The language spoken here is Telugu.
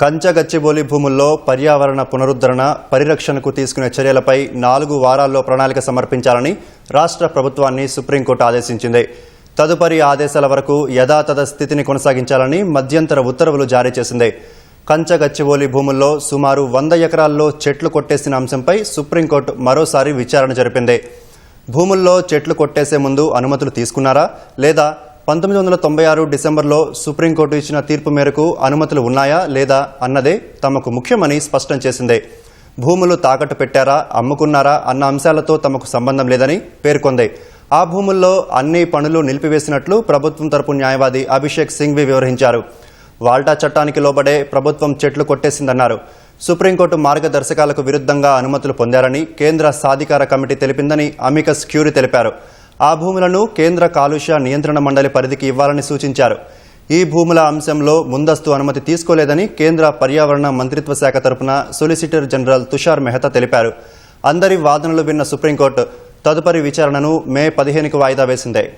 కంచగచ్చిబోలి భూముల్లో పర్యావరణ పునరుద్ధరణ పరిరక్షణకు తీసుకునే చర్యలపై నాలుగు వారాల్లో ప్రణాళిక సమర్పించాలని రాష్ట్ర ప్రభుత్వాన్ని సుప్రీంకోర్టు ఆదేశించింది. తదుపరి ఆదేశాల వరకు యథాతథ స్థితిని కొనసాగించాలని మధ్యంతర ఉత్తర్వులు జారీ చేసింది. కంచగచ్చిబోలి భూముల్లో సుమారు వంద ఎకరాల్లో చెట్లు కొట్టేసిన అంశంపై సుప్రీంకోర్టు మరోసారి విచారణ జరిపింది. భూముల్లో చెట్లు కొట్టేసే ముందు అనుమతులు తీసుకున్నారా లేదా పంతొమ్మిది వందల తొంభై ఆరు డిసెంబర్లో సుప్రీంకోర్టు ఇచ్చిన తీర్పు మేరకు అనుమతులు ఉన్నాయా లేదా అన్నదే తమకు ముఖ్యమని స్పష్టం చేసింది. భూములు తాకట్టు పెట్టారా అమ్ముకున్నారా అన్న అంశాలతో తమకు సంబంధం లేదని పేర్కొంది. ఆ భూముల్లో అన్ని పనులు నిలిపివేసినట్లు ప్రభుత్వం తరపు న్యాయవాది అభిషేక్ సింఘ్వి వివరించారు. వాల్టా చట్టానికి లోబడే ప్రభుత్వం చెట్లు కొట్టేసిందన్నారు. సుప్రీంకోర్టు మార్గదర్శకాలకు విరుద్ధంగా అనుమతులు పొందారని కేంద్ర సాధికార కమిటీ తెలిపిందని అమికస్ క్యూరీ తెలిపారు. ఆ భూములను కేంద్ర కాలుష్య నియంత్రణ మండలి పరిధికి ఇవ్వాలని సూచించారు. ఈ భూముల అంశంలో ముందస్తు అనుమతి తీసుకోలేదని కేంద్ర పర్యావరణ మంత్రిత్వ శాఖ తరపున సొలిసిటర్ జనరల్ తుషార్ మెహతా తెలిపారు. అందరి వాదనలు విన్న సుప్రీంకోర్టు తదుపరి విచారణను మే పదిహేనుకు వాయిదా వేసిందే.